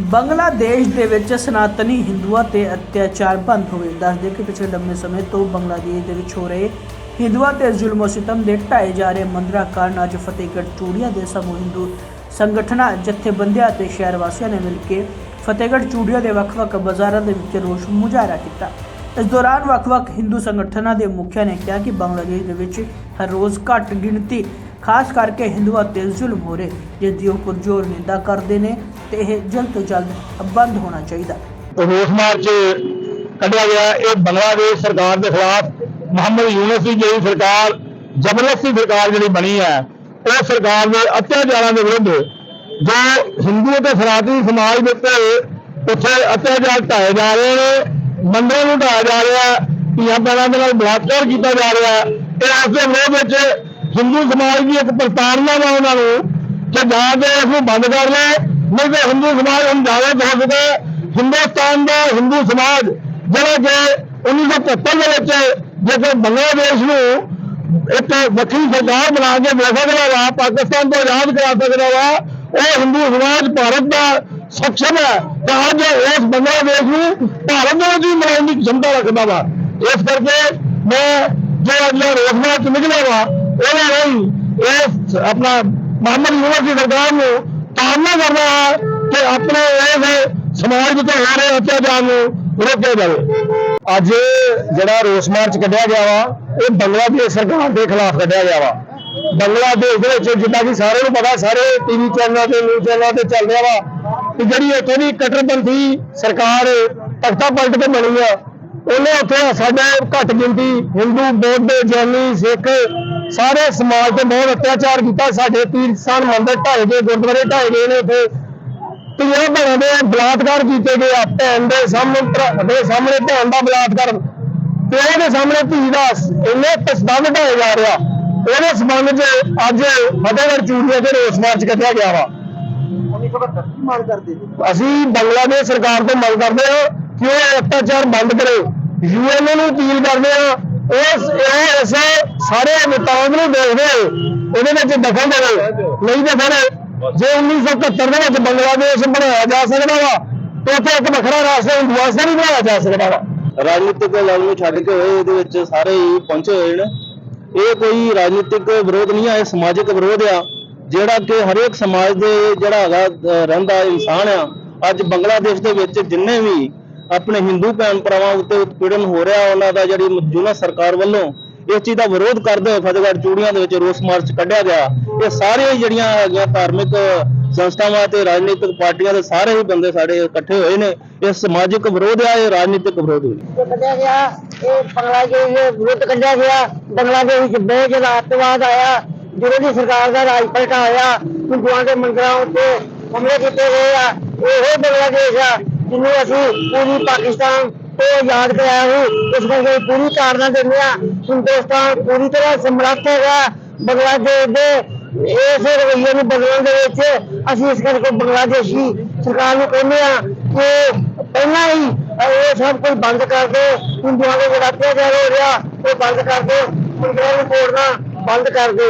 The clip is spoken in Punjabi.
ਬੰਗਲਾਦੇਸ਼ ਦੇ ਵਿੱਚ ਸਨਾਤਨੀ ਹਿੰਦੂਆਂ ਤੇ ਅਤਿਆਚਾਰ ਬੰਦ ਹੋਵੇ ਦੱਸਦੇ ਕਿ ਪਿਛਲੇ ਲੰਮੇ ਸਮੇਂ ਤੋਂ ਬੰਗਲਾਦੇਸ਼ ਦੇ ਵਿੱਚ ਹੋ ਰਹੇ ਹਿੰਦੂਆਂ ਤੇ ਜ਼ੁਲਮ ਸਿਤਮ ਦੇ ਢਾਏ ਜਾ ਰਹੇ ਮੰਦਰਾਂ ਕਾਰਨ ਅੱਜ ਫਤਿਹਗੜ੍ਹ ਚੂੜੀਆਂ ਦੇ ਸਮੂਹ ਹਿੰਦੂ ਸੰਗਠਨਾਂ, ਜਥੇਬੰਦੀਆਂ ਤੇ ਸ਼ਹਿਰ ਵਾਸੀਆਂ ਨੇ ਮਿਲ ਕੇ ਫਤਿਹਗੜ੍ਹ ਚੂੜੀਆਂ ਦੇ ਵੱਖ-ਵੱਖ ਬਾਜ਼ਾਰਾਂ ਦੇ ਵਿੱਚ ਰੋਸ ਮੁਜ਼ਾਹਰਾ ਕੀਤਾ। ਇਸ ਦੌਰਾਨ ਵੱਖ-ਵੱਖ ਹਿੰਦੂ ਸੰਗਠਨਾਂ ਦੇ ਮੁਖੀਆਂ ਨੇ ਕਿਹਾ ਕਿ ਬੰਗਲਾਦੇਸ਼ ਦੇ ਵਿੱਚ ਹਰ ਰੋਜ਼ ਘੱਟ ਗਿਣਤੀ ਖਾਸ ਕਰਕੇ ਹਿੰਦੂਆਂ ਤੇ ਜ਼ੁਲਮ ਹੋ ਰਹੇ ਜਿਸ ਦੀ ਉਹ ਪੁਰਜੋਰ ਨਿੰਦਾ ਕਰਦੇ ਨੇ ਤੇ ਇਹ ਜਲਦ ਤੋਂ ਜਲਦ ਬੰਦ ਹੋਣਾ ਚਾਹੀਦਾ। ਰੋਸ ਮਾਰਚ ਕੱਢਿਆ ਗਿਆ, ਇਹ ਬੰਗਲਾਦੇਸ਼ ਸਰਕਾਰ ਦੇ ਖਿਲਾਫ ਮੁਹੰਮਦ ਯੂਨਸ ਦੀ ਜਿਹੜੀ ਸਰਕਾਰ, ਜ਼ਬਰਦਸਤੀ ਸਰਕਾਰ ਜਿਹੜੀ ਬਣੀ ਹੈ, ਉਹ ਸਰਕਾਰ ਦੇ ਅਤਿਆਚਾਰਾਂ ਦੇ ਵਿਰੁੱਧ ਜੋ ਹਿੰਦੂ ਤੇ ਸਨਾਤਨੀ ਸਮਾਜ ਦੇ ਉੱਤੇ ਉੱਥੇ ਅਤਿਆਚਾਰ ਢਾਏ ਜਾ ਰਹੇ ਨੇ, ਮੰਦਰਾਂ ਨੂੰ ਢਾਇਆ ਜਾ ਰਿਹਾ ਧੀਆਂ ਭੈਣਾਂ ਦੇ ਨਾਲ ਬਲਾਤਕਾਰ ਕੀਤਾ ਜਾ ਰਿਹਾ ਹੈ ਇਹ ਉਸ ਦੇ ਵਿਰੋਧ ਵਿੱਚ ਹਿੰਦੂ ਸਮਾਜ ਦੀ ਇੱਕ ਪ੍ਰਤਾੜਨਾ ਵਾ ਉਹਨਾਂ ਨੂੰ ਕਿ ਜਾਂ ਤੇ ਇਸ ਨੂੰ ਬੰਦ ਕਰ ਲੈ ਨਹੀਂ ਤੇ ਹਿੰਦੂ ਸਮਾਜ ਹੁਣ ਜ਼ਿਆਦਾ ਦੱਸਦਾ ਹਿੰਦੁਸਤਾਨ ਦਾ ਹਿੰਦੂ ਸਮਾਜ ਜਿਹੜਾ ਕਿ 1973 ਦੇ ਵਿੱਚ ਜਦੋਂ ਬੰਗਲਾਦੇਸ਼ ਨੂੰ ਇੱਕ ਵੱਖਰੀ ਸਰਕਾਰ ਬਣਾ ਕੇ ਦੇ ਸਕਦਾ ਵਾ, ਪਾਕਿਸਤਾਨ ਤੋਂ ਆਜ਼ਾਦ ਕਰਾ ਸਕਦਾ ਵਾ, ਉਹ ਹਿੰਦੂ ਸਮਾਜ ਭਾਰਤ ਦਾ ਸਖਸ਼ਮ ਹੈ। ਤਾਂ ਅੱਜ ਉਸ ਬੰਗਲਾਦੇਸ਼ ਨੂੰ ਭਾਰਤ ਦੇ ਵਿੱਚ ਮਨਾਉਣ ਦੀ ਝੰਡਾ ਰੱਖਦਾ ਵਾ। ਇਸ ਕਰਕੇ ਮੈਂ ਜੋ ਅਗਲਾ ਰੋਸ਼ਨਾ ਚ ਨਿਕਲਿਆ ਵਾ ਉਹਦੇ ਲਈ ਇਸ ਆਪਣਾ ਮੁਹੰਮਦ ਯੂਨਸ ਦੀ ਸਰਕਾਰ ਨੂੰ ਤਾੜਨਾ ਕਰਨਾ ਹੈ ਕਿ ਆਪਣੇ ਇਸ ਸਮਾਜ ਵਿੱਚ ਹੋ ਰਹੇ ਅਤਿਆਚਾਰ ਨੂੰ ਰੋਕਿਆ ਜਾਵੇ। ਅੱਜ ਜਿਹੜਾ ਰੋਸ ਮਾਰਚ ਕੱਢਿਆ ਗਿਆ ਵਾ, ਇਹ ਬੰਗਲਾਦੇਸ਼ ਸਰਕਾਰ ਦੇ ਖਿਲਾਫ ਕੱਢਿਆ ਗਿਆ ਵਾ। ਬੰਗਲਾਦੇਸ਼ ਦੇ ਵਿੱਚ ਜਿੱਦਾਂ ਕਿ ਸਾਰਿਆਂ ਨੂੰ ਪਤਾ, ਸਾਰੇ ਟੀਵੀ ਚੈਨਲਾਂ ਤੇ ਨਿਊਜ਼ ਚੈਨਲਾਂ ਤੇ ਚੱਲ ਰਿਹਾ ਵਾ ਕਿ ਜਿਹੜੀ ਉੱਥੇ ਦੀ ਕਟਰਪੰਥੀ ਸਰਕਾਰ ਤਖਤਾ ਪਲਟ ਕੇ ਬਣੀ ਆ, ਉਹਨੇ ਉੱਥੇ ਸਾਡੇ ਘੱਟ ਗਿਣਤੀ ਹਿੰਦੂ, ਬੌਧ, ਜੈਨੀ, ਸਿੱਖ ਸਾਰੇ ਸਮਾਜ ਤੇ ਬਹੁਤ ਅਤਿਆਚਾਰ ਕੀਤਾ, ਸਾਡੇ ਤੀਰਥ ਸਥਾਨ ਮੰਦਿਰ ਢਾਏ ਗਏ, ਗੁਰਦੁਆਰੇ ਢਾਏ ਗਏ ਨੇ ਉੱਥੇ ਧੀਆਂ ਭੈਣਾਂ ਦੇ ਬਲਾਤਕਾਰ ਕੀਤੇ ਗਏ ਆ, ਭੈਣ ਦੇ ਸਾਹਮਣੇ ਦੇ ਸਾਹਮਣੇ, ਭੈਣ ਦਾ ਬਲਾਤਕਾਰ। ਪਿਓ ਦੇ ਸਾਹਮਣੇ ਧੀ ਦਾ ਇੰਨੇ ਤਸਦੰਦ ਢਾਏ ਜਾ ਰਿਹਾ ਉਹਦੇ ਸੰਬੰਧ 'ਚ ਅੱਜ ਫਤਿਹਗੜ੍ਹ ਚੂੜੀਆਂ ਤੇ ਰੋਸ ਮਾਰਚ ਕੱਢਿਆ ਗਿਆ ਵਾ। ਅਸੀਂ ਬੰਗਲਾਦੇਸ਼ ਸਰਕਾਰ ਤੋਂ ਮੰਗ ਕਰਦੇ ਹਾਂ ਕਿ ਉਹ ਅਤਿਆਚਾਰ ਬੰਦ ਕਰੇ। ਯੂਐਨ ਨੂੰ ਅਪੀਲ ਕਰਦੇ ਹਾਂ ਉਸ ਇਹ ਇਸ ਸਾਰੇ ਮੁਤਾਬਕ ਨੂੰ ਦੇਖਦੇ ਉਹਦੇ ਵਿੱਚ ਦਖਲ ਦੇਵੇ, ਨਹੀਂ ਤੇ ਫਿਰ ਜੇ 1971 ਦੇ ਵਿੱਚ ਬੰਗਲਾਦੇਸ਼ ਬਣਾਇਆ ਜਾ ਸਕਦਾ ਵਾ, ਤੇ ਉੱਥੇ ਇੱਕ ਵੱਖਰਾ ਰਾਸ਼ਟਰ ਹਿੰਦੁਸਤਾਨ ਨਹੀਂ ਬਣਾਇਆ ਜਾ ਸਕਦਾ ਵਾ। ਰਾਜਨੀਤਿਕ ਲੜ ਨੂੰ ਛੱਡ ਕੇ ਹੋਏ, ਇਹਦੇ ਵਿੱਚ ਸਾਰੇ ਹੀ ਪਹੁੰਚੇ ਹੋਏ ਨੇ। ਇਹ ਕੋਈ ਰਾਜਨੀਤਿਕ ਵਿਰੋਧ ਨਹੀਂ ਆ, ਇਹ ਸਮਾਜਿਕ ਵਿਰੋਧ ਆ, ਜਿਹੜਾ ਕਿ ਹਰੇਕ ਸਮਾਜ ਦੇ ਜਿਹੜਾ ਹੈਗਾ ਰਹਿੰਦਾ ਇਨਸਾਨ ਆ। ਅੱਜ ਬੰਗਲਾਦੇਸ਼ ਦੇ ਵਿੱਚ ਜਿੰਨੇ ਵੀ ਆਪਣੇ ਹਿੰਦੂ ਭੈਣ ਭਰਾਵਾਂ ਉੱਤੇ ਉਤਪੀੜਨ ਹੋ ਰਿਹਾ, ਉਹਨਾਂ ਦਾ ਜਿਹੜੀ ਮੌਜੂਦਾ ਸਰਕਾਰ ਵੱਲੋਂ ਇਸ ਚੀਜ਼ ਦਾ ਵਿਰੋਧ ਕਰਦੇ ਹੋਏ ਫਤਿਹਗੜ੍ਹ ਚੂੜੀਆਂ ਦੇ ਵਿੱਚ ਰੋਸ ਮਾਰਚ ਕੱਢਿਆ ਗਿਆ। ਇਹ ਸਾਰੇ ਹੀ ਜਿਹੜੀਆਂ ਹੈਗੀਆਂ ਧਾਰਮਿਕ ਸੰਸਥਾਵਾਂ ਤੇ ਰਾਜਨੀਤਿਕ ਪਾਰਟੀਆਂ ਦੇ ਸਾਰੇ ਹੀ ਬੰਦੇ ਸਾਡੇ ਇਕੱਠੇ ਹੋਏ ਨੇ। ਇਹ ਸਮਾਜਿਕ ਵਿਰੋਧ ਆ, ਇਹ ਰਾਜਨੀਤਿਕ ਵਿਰੋਧ ਨਹੀਂ ਕੱਢਿਆ ਗਿਆ, ਇਹ ਬੰਗਲਾਦੇਸ਼ ਦੇ ਵਿਰੁੱਧ ਕੱਢਿਆ ਗਿਆ, ਬੰਗਲਾਦੇਸ਼ ਵਿੱਚ ਬਹੁਤ ਜ਼ਿਆਦਾ ਅੱਤਵਾਦ ਆਇਆ, ਜਦੋਂ ਦੀ ਸਰਕਾਰ ਦਾ ਰਾਜ ਪਲਟਾ ਹੋਇਆ ਹਿੰਦੂਆਂ ਦੇ ਮੰਦਰਾਂ ਉੱਤੇ ਹਮਲੇ ਕੀਤੇ ਗਏ ਆ, ਇਹੋ ਬੰਗਲਾਦੇਸ਼ ਆ। ਜਿਹਨੂੰ ਅਸੀਂ ਪੂਰੀ ਪਾਕਿਸਤਾਨ ਤੋਂ ਆਜ਼ਾਦ ਕਰਾਇਆ ਸੀ ਇਸ ਕਰਕੇ ਪੂਰੀ ਤਾੜਨਾ ਦਿੰਦੇ ਆ ਹਿੰਦੁਸਤਾਨ ਪੂਰੀ ਤਰ੍ਹਾਂ ਸਮਰੱਥ ਹੈਗਾ। ਬੰਗਲਾਦੇਸ਼ ਦੇ ਇਸ ਰਵੱਈਏ ਨੂੰ ਬਦਲਣ ਦੇ ਵਿੱਚ ਅਸੀਂ ਇਸ ਕਰਕੇ ਬੰਗਲਾਦੇਸ਼ੀ ਸਰਕਾਰ ਨੂੰ ਕਹਿੰਦੇ ਆ ਕਿ ਪਹਿਲਾਂ ਹੀ ਇਹ ਸਭ ਕੁਝ ਬੰਦ ਕਰ ਦੇ ਹਿੰਦੂਆਂ ਦੇ ਜਿਹੜਾ ਅਤਿਆਚਾਰ ਹੋ ਰਿਹਾ, ਉਹ ਬੰਦ ਕਰ ਦੇ ਹਿੰਦੂਆਂ ਨੂੰ ਤੋੜਨਾ ਬੰਦ ਕਰ ਦੇ